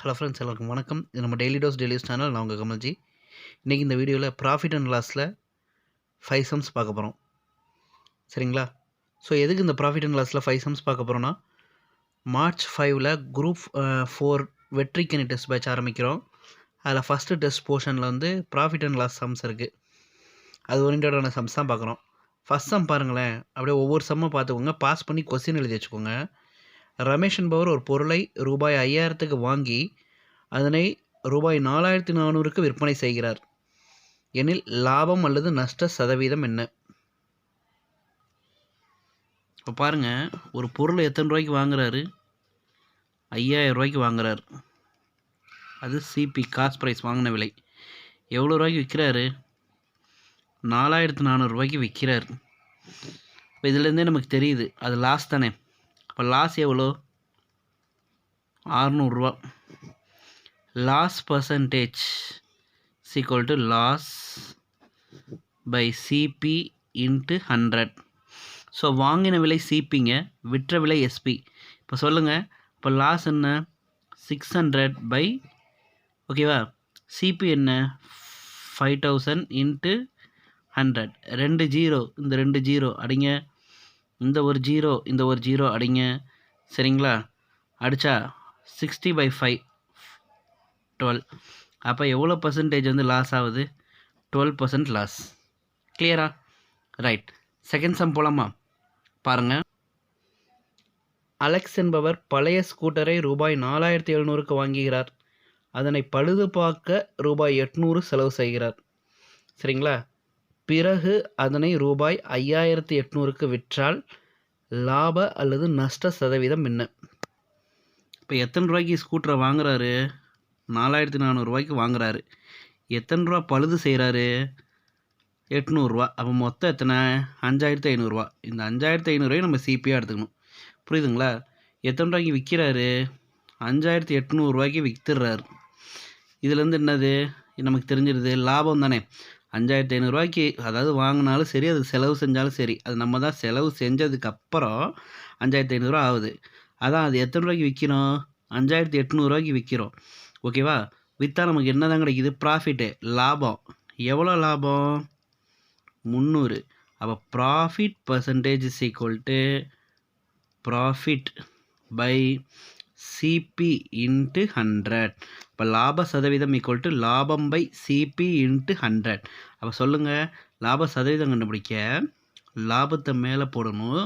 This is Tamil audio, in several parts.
ஹலோ ஃப்ரெண்ட்ஸ் எல்லாருக்கும் வணக்கம். இது நம்ம டெய்லி டோஸ் டெய்லி சேனல் நான் உங்கள் கமல்ஜி. இன்றைக்கி இந்த வீடியோவில் ப்ராஃபிட் அண்ட் லாஸில் ஃபைவ் சம்ஸ் பார்க்க போகிறோம் சரிங்களா? ஸோ எதுக்கு இந்த ப்ராஃபிட் அண்ட் லாஸில் ஃபைவ் சம்ஸ் பார்க்க போகிறோன்னா மார்ச் ஃபைவ்ல குரூப் ஃபோர் வெற்றிக்கணி டெஸ்ட் பேட்ச் ஆரம்பிக்கிறோம். அதில் ஃபஸ்ட்டு டெஸ்ட் போர்ஷனில் வந்து ப்ராஃபிட் அண்ட் லாஸ் சம்ஸ் இருக்குது அது ஓரியன்டான சம்ஸ் தான் பார்க்குறோம். ஃபஸ்ட் சம் பாருங்களேன். அப்படியே ஒவ்வொரு சம்மை பார்த்துக்கோங்க. பாஸ் பண்ணி கொஸ்டின் எழுதி வச்சுக்கோங்க. ரமேஷ் என்பவர் ஒரு பொருளை ரூபாய் ஐயாயிரத்துக்கு வாங்கி அதனை ரூபாய் நாலாயிரத்தி நானூறுக்கு விற்பனை செய்கிறார். எனில் லாபம் அல்லது நஷ்ட சதவீதம் என்ன? இப்போ பாருங்கள் ஒரு பொருள் எத்தனை ரூபாய்க்கு வாங்குறாரு? ஐயாயிரம் ரூபாய்க்கு வாங்குறாரு. அது சிபி காஸ்ட் ப்ரைஸ் வாங்கின விலை. எவ்வளோ ரூபாய்க்கு விற்கிறாரு? நாலாயிரத்து நானூறுரூவாய்க்கு விற்கிறார். இப்போ இதுலேருந்தே நமக்கு தெரியுது அது லாஸ் தானே. அப்போ லாஸ் எவ்வளோ? ஆறுநூறுரூவா loss percentage is equal to loss by CP into hundred so வாங்கின விலை சிபிங்க விற்ற விலை எஸ்பி இப்போ சொல்லுங்கள் இப்போ லாஸ் என்ன? சிக்ஸ் ஹண்ட்ரட் பை ஓகேவா சிபி என்ன? ஃபைவ் தௌசண்ட் இன்ட்டு ஹண்ட்ரட் ரெண்டு ஜீரோ இந்த ரெண்டு ஜீரோ அடிங்க. இந்த ஒரு ஜீரோ இந்த ஒரு ஜீரோ அடிங்க. சரிங்களா? அடித்தா சிக்ஸ்டி பை ஃபைவ் டுவெல் அப்போ எவ்வளோ பர்சன்டேஜ் வந்து லாஸ் ஆகுது? டுவெல் பர்சன்ட் லாஸ் கிளியரா ரைட் செகண்ட் சம் போலாமா? பாருங்கள் அலெக்ஸ் என்பவர் பழைய ஸ்கூட்டரை ரூபாய் நாலாயிரத்தி எழுநூறுக்கு வாங்குகிறார். அதனை பழுது பார்க்க ரூபாய் எட்நூறு செலவு செய்கிறார். சரிங்களா? பிறகு அதனை ரூபாய் ஐயாயிரத்தி எட்நூறுக்கு விற்றால் லாப அல்லது நஷ்ட சதவீதம் என்ன? இப்போ எத்தனை ரூபாய்க்கு ஸ்கூட்டரை வாங்குறாரு? நாலாயிரத்தி நானூறுரூவாய்க்கு வாங்குறாரு. எத்தனை ரூபா பழுது செய்கிறாரு எட்நூறுரூவா அப்போ மொத்தம் எத்தனை? அஞ்சாயிரத்தி ஐநூறுரூவா இந்த அஞ்சாயிரத்தி ஐநூறுரூவாயும் நம்ம சிபியாக எடுத்துக்கணும். புரியுதுங்களா? எத்தனை ரூபாய்க்கு விற்கிறாரு அஞ்சாயிரத்தி எட்நூறுரூவாய்க்கு விற்றுறாரு இதுலேருந்து என்னது? நமக்கு தெரிஞ்சிருது. லாபம் தானே. அஞ்சாயிரத்தி ஐநூறுரூவாய்க்கு அதாவது வாங்கினாலும் சரி அது செலவு செஞ்சாலும் சரி அது நம்ம தான் செலவு செஞ்சதுக்கப்புறம் அஞ்சாயிரத்தி ஐநூறுரூவா ஆகுது. அதான் அது எத்தனை ரூபாய்க்கு விற்கிறோம் அஞ்சாயிரத்தி எட்நூறுரூவாய்க்கு விற்கிறோம் ஓகேவா விற்றா நமக்கு என்ன தான் கிடைக்குது? ப்ராஃபிட்டு லாபம். எவ்வளோ லாபம்? முந்நூறு. அப்போ profit percentage is equal to profit by CP into hundred இப்போ லாப சதவீதம் ஈக்குவல் டு லாபம் பை சிபி இன்ட்டு ஹண்ட்ரட் அப்போ சொல்லுங்கள் லாப சதவீதம் கண்டுபிடிக்க லாபத்தை மேலே போடணும்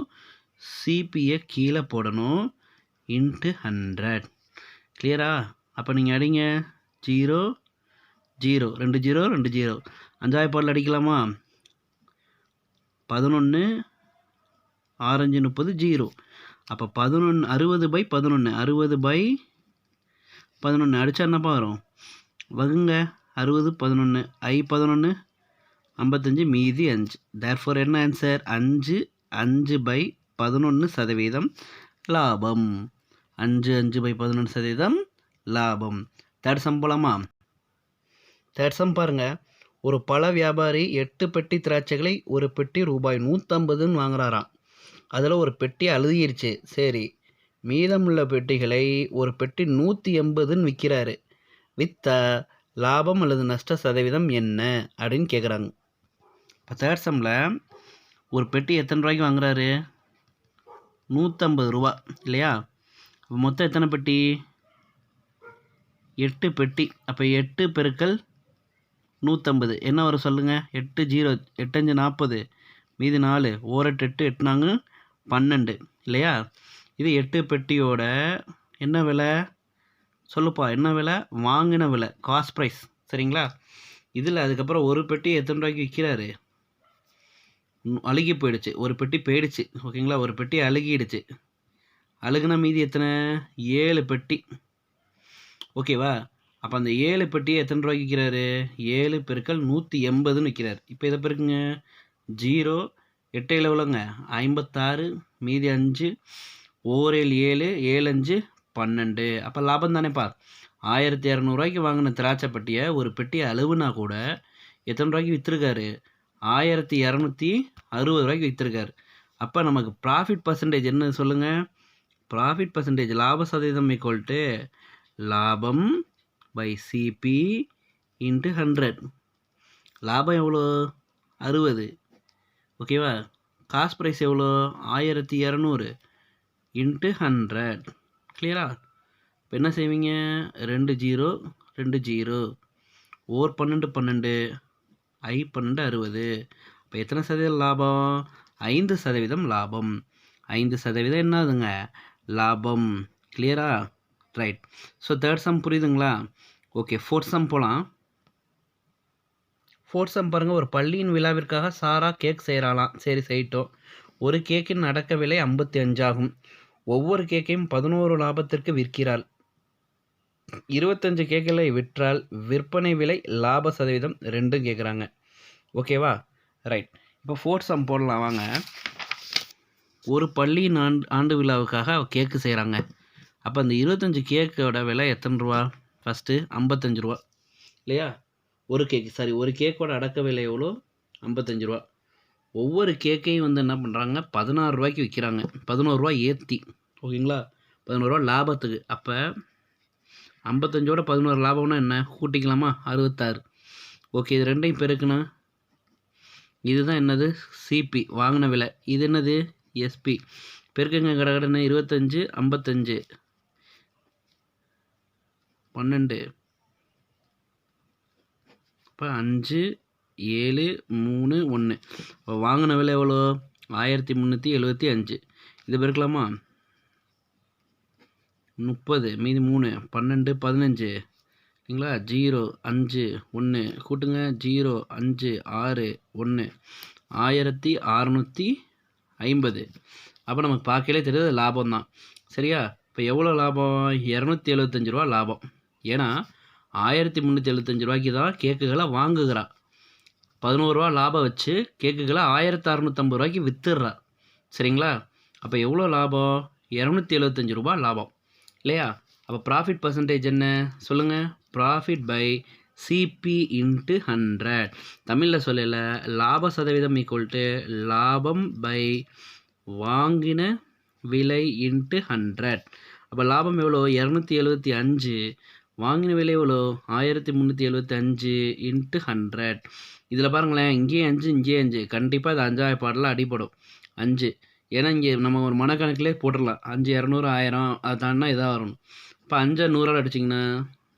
சிபியை கீழே போடணும் இன்ட்டு ஹண்ட்ரட் கிளியரா அப்போ நீங்கள் அடிங்க. Zero zero. ரெண்டு ஜீரோ ரெண்டு ஜீரோ. அஞ்சாயிரம் பாடல் அடிக்கலாமா? பதினொன்று ஆரஞ்சு முப்பது ஜீரோ. அப்போ பதினொன்று அறுபது பை பதினொன்று அறுபது பை பதினொன்று அடித்தா என்னப்பா வரும் வகுங்க. அறுபது பதினொன்று ஐ பதினொன்று ஐம்பத்தஞ்சு மீதி அஞ்சு. தேர்ஃபோர் என்ன ஆன்சர் அஞ்சு அஞ்சு பை பதினொன்று சதவீதம் லாபம். அஞ்சு அஞ்சு பை பதினொன்று சதவீதம் லாபம். தேர்ட் சம் போலாமா? தேர்ட் சம் பாருங்கள் ஒரு பழ வியாபாரி எட்டு பெட்டி திராட்சைகளை ஒரு பெட்டி ரூபாய் நூற்றம்பதுன்னு வாங்குறாராம். அதில் ஒரு பெட்டி அழுதிருச்சு. சரி மீதமுள்ள பெட்டிகளை ஒரு பெட்டி நூற்றி எண்பதுன்னு விற்கிறாரு விற்ற லாபம் அல்லது நஷ்ட சதவீதம் என்ன அப்படின்னு கேட்குறாங்க இப்போ தேர்ட் சம்மில் ஒரு பெட்டி எத்தனை ரூபாய்க்கு வாங்குறாரு? நூற்றம்பது ரூபா இல்லையா? அப்போ மொத்தம் எத்தனை பெட்டி? எட்டு பெட்டி. அப்போ எட்டு பெருக்கல் நூற்றம்பது என்ன வரும் சொல்லுங்கள் எட்டு ஜீரோ எட்டஞ்சு நாற்பது. மீதி நாலு. ஓரெட்டு எட்டு எட்டுனாங்க பன்னெண்டு இல்லையா? இது எட்டு பெட்டியோட என்ன விலை? சொல்லுப்பா என்ன விலை? வாங்கின விலை காஸ்ட் ப்ரைஸ் சரிங்களா? இதில் அதுக்கப்புறம் ஒரு பெட்டி எத்தனை ரூபாய்க்கு விற்கிறாரு அழுகி போயிடுச்சு ஒரு பெட்டி போயிடுச்சு ஓகேங்களா? ஒரு பெட்டி அழுகிடுச்சு. அழுகுன மீதி எத்தனை? ஏழு பெட்டி. ஓகேவா? அப்போ அந்த ஏழு பெட்டியை எத்தனை ரூபாய்க்கு விற்கிறாரு ஏழு பெருக்கள் நூற்றி எண்பதுன்னு விற்கிறார் இப்போ எதை பெருக்குங்க? ஜீரோ எட்டையில் எவ்வளோங்க ஐம்பத்தாறு மீதி அஞ்சு ஓர் ஏழு ஏழு அஞ்சு பன்னெண்டு. அப்போ லாபம் தானேப்பா. ஆயிரத்தி இரநூறுவாய்க்கு வாங்கின திராட்சை பெட்டியை ஒரு பெட்டி அழுவுனா கூட எத்தனை ரூபாய்க்கு விற்றுருக்காரு ஆயிரத்தி இரநூத்தி அறுபது ரூபாய்க்கு விற்றுருக்காரு அப்போ நமக்கு ப்ராஃபிட் பர்சன்டேஜ் என்ன சொல்லுங்கள் ப்ராஃபிட் பர்சன்டேஜ் லாப சதவீதம் ஈக்குவல் லாபம் பை சிபி இன்ட்டு ஹண்ட்ரட் லாபம் எவ்வளோ அறுபது. ஓகேவா? காஸ்ட் ப்ரைஸ் எவ்வளோ? ஆயிரத்தி இரநூறு இன்ட்டு ஹண்ட்ரட் கிளியரா இப்போ என்ன செய்வீங்க? ரெண்டு ஜீரோ ரெண்டு ஜீரோ ஓர் பன்னெண்டு பன்னெண்டு. ஐ பன்னெண்டு அறுபது. இப்போ எத்தனை சதவீதம் லாபம்? ஐந்து சதவீதம் லாபம். ஐந்து சதவீதம் என்னதுங்க? லாபம். கிளியரா ரைட் ஸோ தேர்ட் சம் புரியுதுங்களா? ஓகே ஃபோர்த் சம் போகலாம் ஃபோர்த் பாருங்கள் ஒரு பள்ளியின் விழாவிற்காக சாரா கேக் செய்கிறாளாம் சரி செய்யிட்டோம். ஒரு கேக்கின் அடக்க விலை ஐம்பத்தி அஞ்சாகும் ஒவ்வொரு கேக்கையும் பதினோரு லாபத்திற்கு விற்கிறாள். இருபத்தஞ்சு கேக்களை விற்றால் விற்பனை விலை லாப சதவீதம் ரெண்டும் கேட்குறாங்க ஓகேவா? ரைட். இப்போ ஃபோர்த் சம் போடலாம் வாங்க. ஒரு பள்ளியின் ஆண்டு ஆண்டு விழாவுக்காக கேக்கு செய்கிறாங்க அப்போ அந்த இருபத்தஞ்சி கேக்கோட விலை எத்தனை ரூபா? ஃபஸ்ட்டு ஐம்பத்தஞ்சு ரூபா. இல்லையா? ஒரு கேக் சாரி ஒரு கேக்கோட அடக்க விலை எவ்வளோ? ஐம்பத்தஞ்சு ரூபா. ஒவ்வொரு கேக்கையும் வந்து என்ன பண்ணுறாங்க பதினாறு ரூபாய்க்கு விற்கிறாங்க பதினோரு ரூபா ஏற்றி ஓகேங்களா? பதினோரு ரூபா லாபத்துக்கு. அப்போ ஐம்பத்தஞ்சோட பதினோரு லாபம்னா என்ன? கூட்டிக்கலாமா? அறுபத்தாறு. ஓகே இது ரெண்டையும் பெருக்குண்ணா இதுதான் என்னது? சிபி வாங்கின விலை. இது என்னது? எஸ்பி பெருக்குங்க கடகடன்னு இருபத்தஞ்சு ஐம்பத்தஞ்சு. பன்னெண்டு. இப்போ அஞ்சு ஏழு மூணு ஒன்று. இப்போ வாங்கின விலை எவ்வளோ? ஆயிரத்தி முந்நூற்றி எழுபத்தி அஞ்சு. இது பெருக்கலாமா? முப்பது மீதி மூணு பன்னெண்டு பதினஞ்சு. சரிங்களா ஜீரோ அஞ்சு ஒன்று. கூட்டுங்க. ஜீரோ அஞ்சு ஆறு ஒன்று. ஆயிரத்தி அறநூற்றி ஐம்பது. அப்போ நமக்கு பார்க்கலே தெரியாது லாபம் தான் சரியா? இப்போ எவ்வளோ லாபம்? இரநூத்தி எழுபத்தஞ்சு ரூபா லாபம். ஏன்னா ஆயிரத்தி முந்நூற்றி எழுபத்தஞ்சு ரூபாய்க்கு தான் கேக்குகளை வாங்குகிறா. பதினோரு ரூபா லாபம் வச்சு கேக்குகளை ஆயிரத்தி அறநூற்றம்பது ரூபாய்க்கு விற்றுடுறா சரிங்களா? அப்போ எவ்வளோ லாபம்? இரநூத்தி எழுபத்தஞ்சு ரூபா லாபம். இல்லையா? அப்போ ப்ராஃபிட் பர்சன்டேஜ் என்ன? சொல்லுங்கள் profit by CP into hundred தமிழில் சொல்லல. லாப சதவீதம் ஈக்குவல் டு லாபம் பை வாங்கின விலை இன்ட்டு ஹண்ட்ரட் அப்போ லாபம் எவ்வளோ இரநூத்தி எழுபத்தி அஞ்சு. வாங்கின விலை எவ்வளோ? ஆயிரத்தி முந்நூற்றி எழுபத்தஞ்சு இன்ட்டு ஹண்ட்ரட் இதில் பாருங்களேன் இங்கேயும் அஞ்சு இங்கேயும் அஞ்சு. கண்டிப்பாக இது அஞ்சாயிரம் பாடலாம் அடிப்படும் அஞ்சு. ஏன்னா இங்கே நம்ம ஒரு மனக்கணக்கிலே போட்டுடலாம். அஞ்சு இரநூறு ஆயிரம் அதை தாண்டினா இதாக வரணும் இப்போ அஞ்சா நூறால் அடிச்சிங்கன்னா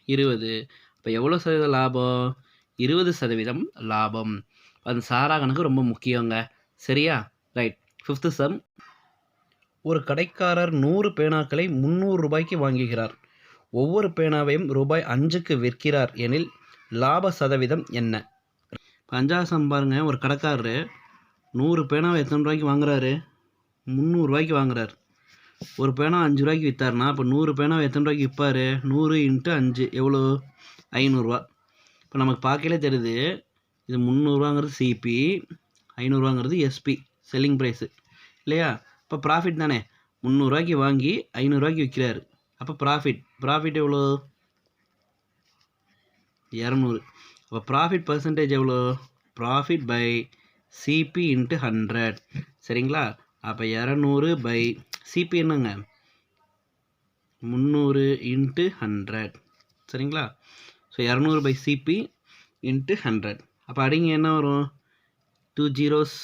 இருபது. இப்போ எவ்வளோ சதவீதம் லாபம்? இருபது சதவீதம் லாபம். அந்த சாரா கணக்கு ரொம்ப முக்கியங்க. சரியா? ரைட். Fifth sum. ஒரு கடைக்காரர் நூறு பேனாக்களை முந்நூறு ரூபாய்க்கு வாங்குகிறார். ஒவ்வொரு பேனாவையும் ரூபாய் அஞ்சுக்கு விற்கிறார் எனில் லாப சதவீதம் என்ன? பஞ்சாசம் பாருங்க ஒரு கடைக்காரரு நூறு பேனாவை எத்தனை ரூபாய்க்கு வாங்குறாரு? முந்நூறுரூவாய்க்கு வாங்குறாரு. ஒரு பேனா அஞ்சு ரூபாய்க்கு விற்றாருனா இப்போ நூறு பேனாவை எத்தனை ரூபாய்க்கு விற்பாரு? நூறு இன்ட்டு அஞ்சு எவ்வளோ ஐநூறுரூவா இப்போ நமக்கு பார்க்கலே தெரியுது இது முந்நூறுவாங்கிறது சிபி ஐநூறுவாங்கிறது எஸ்பி செல்லிங் ப்ரைஸு இல்லையா? இப்போ ப்ராஃபிட் தானே. முந்நூறுரூவாய்க்கு வாங்கி ஐநூறுரூவாய்க்கு விற்கிறாரு அப்போ ப்ராஃபிட் ப்ராஃபிட் எவ்வளோ? இரநூறு. அப்போ ப்ராஃபிட் பர்சன்டேஜ் எவ்வளோ? Profit by CP into hundred சரிங்களா? அப்போ இரநூறு பை சிபி என்னங்க? முந்நூறு இன்ட்டு ஹண்ட்ரட் சரிங்களா? ஸோ இரநூறு பை சிபி இன்ட்டு ஹண்ட்ரட் அப்போ அடிங்க என்ன வரும்? Two zeros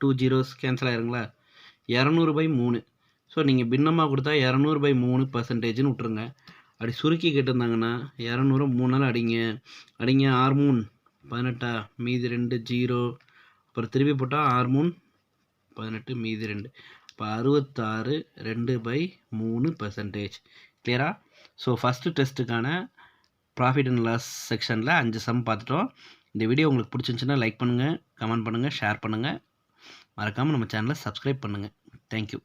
two zeros cancel ஆயிருங்களா? இரநூறு பை மூணு. ஸோ நீங்கள் பின்னமாக கொடுத்தா இரநூறு பை மூணு பர்சன்டேஜ்னு விட்ருங்க அப்படி சுருக்கி கேட்டிருந்தாங்கன்னா இரநூறு மூணு நாள் அடிங்க. அடிங்க ஆறு மூணு பதினெட்டா மீதி ரெண்டு ஜீரோ. அப்புறம் திருப்பி போட்டால் ஆறு மூணு பதினெட்டு மீதி ரெண்டு. இப்போ அறுபத்தாறு ரெண்டு பை மூணு பர்சன்டேஜ் கிளியரா ஸோ ஃபஸ்ட்டு டெஸ்ட்டுக்கான ப்ராஃபிட் அண்ட் லாஸ் செக்ஷனில் அஞ்சு சம் பார்த்துட்டோம். இந்த வீடியோ உங்களுக்கு பிடிச்சிருந்துச்சுன்னா லைக் பண்ணுங்கள் கமெண்ட் பண்ணுங்கள் ஷேர் பண்ணுங்கள் மறக்காமல் நம்ம சேனலை சப்ஸ்கிரைப் பண்ணுங்கள் தேங்க்யூ